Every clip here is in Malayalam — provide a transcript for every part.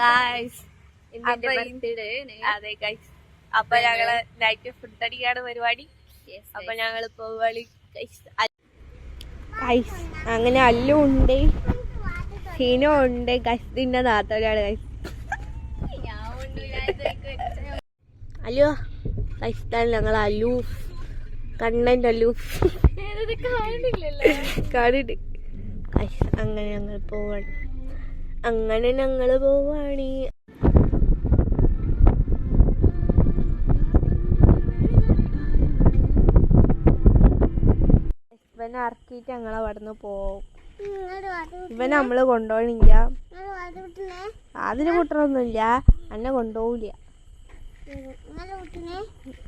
ഗായ്സ് അതെ ഗൈസ് അപ്പൊ ഞങ്ങൾ നൈറ്റ് ഫുഡ് അടിക്കാണ് പരിപാടി. അപ്പൊ ഞങ്ങൾ പോവാളി ഗൈസ് അങ്ങനെ അല്ലു ഉണ്ട്. സീനോ ഉണ്ട്. ഗൈസിന്റെ നാത്തോലാണ് ഗൈസ് അല്ലോ ഗൈസ് ഞങ്ങൾ അലൂഫ് കണ്ണന്റെ അലൂഫ് കാണിട്ട് ഗൈസ് അങ്ങനെ ഞങ്ങൾ പോവാണ്. അങ്ങനെ ഞങ്ങൾ പോവാണ്. ഇവനെ ഇറക്കിയിട്ട് ഞങ്ങൾ അവിടുന്ന് പോവും. ഇവൻ നമ്മൾ കൊണ്ടുപോകണില്ല അതിന് കൂട്ടണൊന്നുമില്ല. അന്നെ കൊണ്ടുപോകില്ല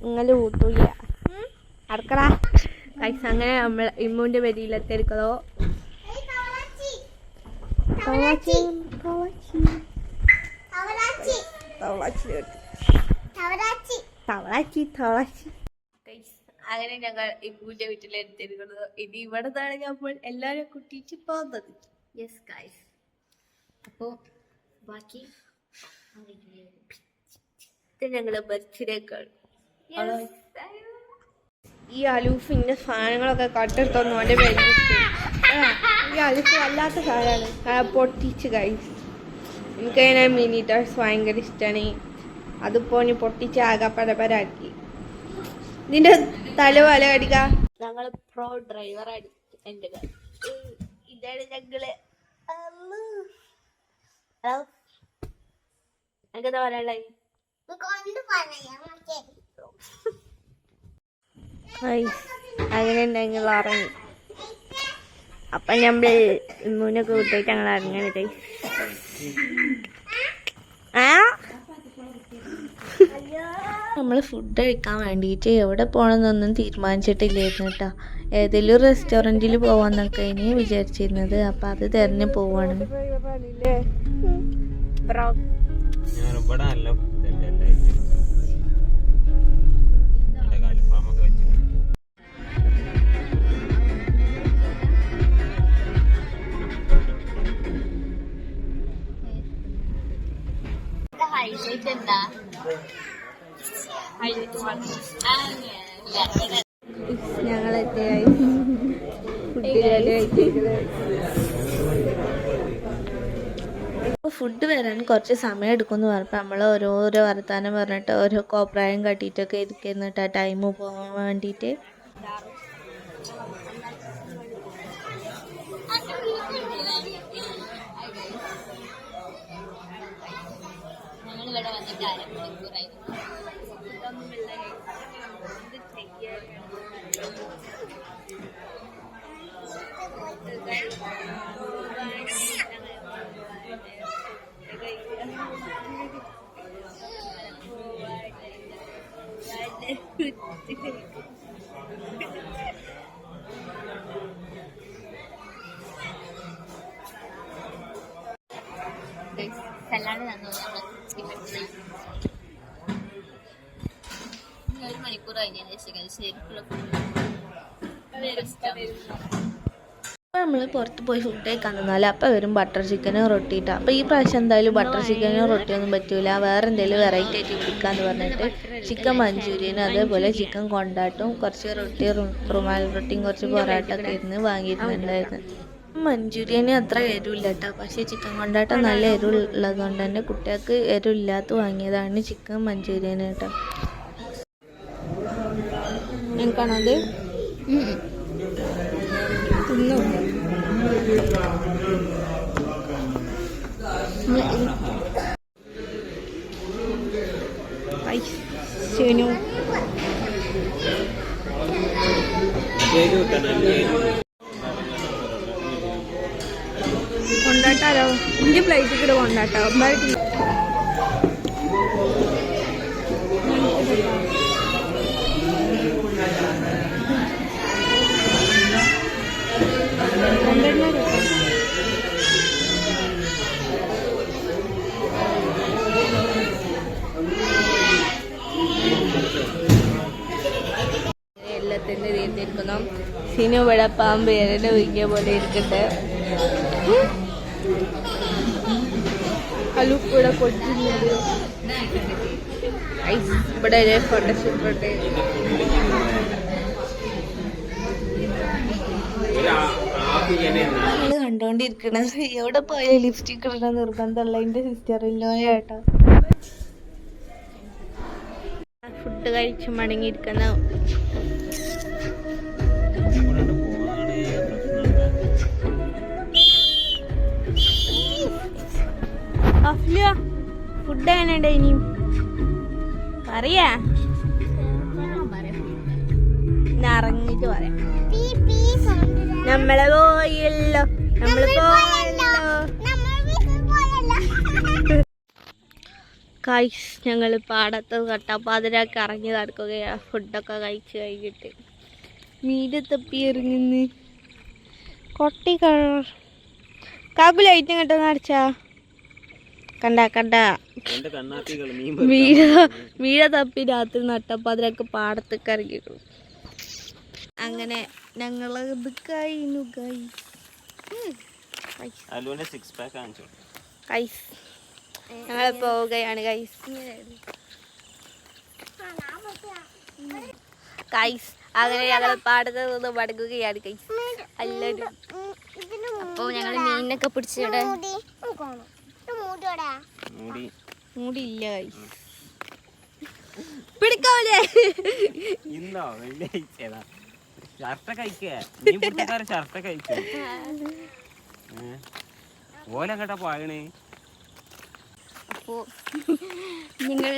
ഇങ്ങനെ കൂട്ടൂല. അടക്കടാ അങ്ങനെ നമ്മൾ ഇമ്മുവിന്റെ തവളാച്ചി അങ്ങനെ ഞങ്ങൾ ഈ പൂജ വീട്ടിലെടുത്തിരിക്കുന്നത് ഇനി ഇവിടെ നിന്നാണ് നമ്മൾ എല്ലാവരും കുട്ടിച്ച് പോകുന്നത്. യെസ് ഗൈസ് അപ്പോൾ ബാക്കി ഞങ്ങൾ ഞങ്ങൾ ബർത്ത്ഡേക്കാൾ ഈ അലൂഫിന്റെ സാധനങ്ങളൊക്കെ കട്ടെടുത്തൊന്നും അവന്റെ പേര് അലൂഫ് വല്ലാത്ത സാധനമാണ് പൊട്ടിച്ച് കഴിച്ച് എനിക്കതിനെ മിനി ടോയ്സ് ഭയങ്കര ഇഷ്ടമാണ് അതിപ്പോ ഇനി പൊട്ടിച്ച് ആകെ പരപരാക്കി നിന്റെ തല വല കടിക്ക ഞങ്ങൾ പ്രോ ഡ്രൈവർ എന്റെ ഇതാണ് ഞങ്ങൾ. ഹലോ. എനിക്കെന്താ പറയാനുള്ളത് അങ്ങനെ ഞങ്ങൾ ഇറങ്ങി. അപ്പൊ നമ്മൾ ഇമ്മൂനൊക്കെ വിട്ടിട്ട് ഞങ്ങൾ ഇറങ്ങണത്. ആ? നമ്മൾ ഫുഡ് കഴിക്കാൻ വേണ്ടിയിട്ട് എവിടെ പോകണമെന്നൊന്നും തീരുമാനിച്ചിട്ടില്ലായിരുന്നു കേട്ടോ ഏതെങ്കിലും റെസ്റ്റോറന്റിൽ പോവാന്നൊക്കെ ഇനി വിചാരിച്ചിരുന്നത്. അപ്പം അത് തിരഞ്ഞു പോവാണ്. ഞാനിവിടെ നല്ല ഹൈലൈറ്റ് എന്താ ഞങ്ങളെത്തിയായി. ഫുഡ് വരാൻ കുറച്ച് സമയം എടുക്കുമെന്ന് പറഞ്ഞപ്പോൾ നമ്മൾ ഓരോരോ വർത്താനം പറഞ്ഞിട്ട് ഓരോ കോപ്രായം കട്ടിയിട്ടൊക്കെ ഇരിക്കുന്നിട്ട് ടൈം പോകാൻ വേണ്ടിയിട്ട്. ഞങ്ങൾ ഇവിടെ വന്നിട്ട് അരമണിക്കൂറായി സലാഡ് മണിക്കൂർ കഴിഞ്ഞതിന് ശേഷം ശരിക്കുള്ള നമ്മൾ പുറത്ത് പോയി ഫുഡ് കഴിക്കാൻ നിന്നാൽ അപ്പം വരും ബട്ടർ ചിക്കനും റൊട്ടിയിട്ടാണ് അപ്പോൾ ഈ പ്രാവശ്യം എന്തായാലും ബട്ടർ ചിക്കനും റൊട്ടിയൊന്നും പറ്റൂല. വേറെ എന്തെങ്കിലും വെറൈറ്റി ആയിട്ട് പിടിക്കാന്ന് പറഞ്ഞിട്ട് ചിക്കൻ മഞ്ചൂരിയനും അതേപോലെ ചിക്കൻ കൊണ്ടാട്ടും കുറച്ച് റൊട്ടി റുമാൽ റൊട്ടിയും കുറച്ച് പൊറോട്ട ഒക്കെ ഇരുന്ന് വാങ്ങിയിട്ടുണ്ടായിരുന്നു. മഞ്ചൂരിയന് അത്ര എരിവില്ല കേട്ടോ പക്ഷേ ചിക്കൻ കൊണ്ടാട്ടം നല്ല എരിവുള്ളത് കൊണ്ട് തന്നെ കുട്ടികൾക്ക് എരിവില്ലാത്ത വാങ്ങിയതാണ് ചിക്കൻ മഞ്ചൂരിയൻ കേട്ടോ. എനിക്കാണത് തിന്നു? ശനു കൊണ്ടാട്ടാലോ? ഇഞ്ചി പ്ലേറ്റ് കൂടെ കൊണ്ടാട്ടോ. അമ്മായിട്ട് തീർത്തിരിക്കുന്നു സിനു ഇവിടെ പാമ്പ് എരട് വീക്കിയ പോലെ ഇരിക്കട്ടെ. അലു ഇവിടെ ഇവിടെ ഫോട്ടോഷൂട്ട് ഉണ്ട് നമ്മൾ കണ്ടോണ്ടിരിക്കണത്. എവിടെ പോയാലും ലിപ്സ്റ്റിക് ഇടണ നിർബന്ധമല്ല. എന്റെ സിസ്റ്റർ ഇല്ലോയാട്ടോ ഫുഡ് കഴിച്ച് മടങ്ങിയിരിക്കുന്ന. അഫ്ലിയ ഫുഡ് എങ്ങനെയുണ്ട് ഇനിയും? പറയാ. ഇറങ്ങിട്ട് പറയാം. നമ്മളെ പോയല്ലോ. നമ്മൾ പോയല്ലോ. കൈസ് ഞങ്ങൾ പാടത്ത് കട്ടാപ്പാതിരൊക്കെ ഇറങ്ങി നടക്കുകയാണ് ഫുഡൊക്കെ കഴിച്ച് കഴിഞ്ഞിട്ട്. മീൻ തപ്പി ഇറങ്ങുന്നു കൊട്ടി കാക്കു ലൈറ്റും കേട്ടോ അടച്ചാ. കണ്ട കണ്ട. മീന മീന തപ്പി രാത്രി നട്ടപ്പാതിരൊക്കെ പാടത്തൊക്കെ ഇറങ്ങിയിട്ടു അങ്ങനെ ഞങ്ങൾ ഇത് കഴിഞ്ഞു കൈസ് ഞങ്ങൾ പോവുകയാണ് കൈസ് കൈസ് അങ്ങനെ ഞങ്ങൾ പാടത്ത് നിന്ന് മടങ്ങുകയാണ് കൈസ് എല്ലാവരും അപ്പോൾ ഞങ്ങൾ മീനൊക്കെ പിടിച്ചിവിടെ മൂടി. മൂടിയില്ല കൈസ് പിടിക്കാവൂലേ ഇന്നോ? വെള്ളിയാഴ്ച ഷർട്ട കഴിക്കേ നീ പുള്ളിക്കാരൻ ഷർട്ട കഴിച്ചു ഓലെങ്ങട്ടാ പോയണേ അപ്പോൾ നിങ്ങൾ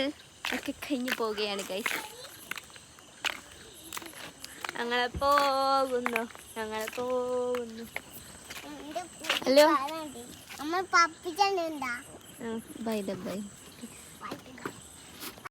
ഒക്കെ കഴിഞ്ഞു പോവുകയാണ് കൈസ് ഞങ്ങളെ പോകുന്നു. ഞങ്ങളെ പോകുന്നു. ഹലോ അമ്മ പപ്പിച്ചുണ്ടാ by the by.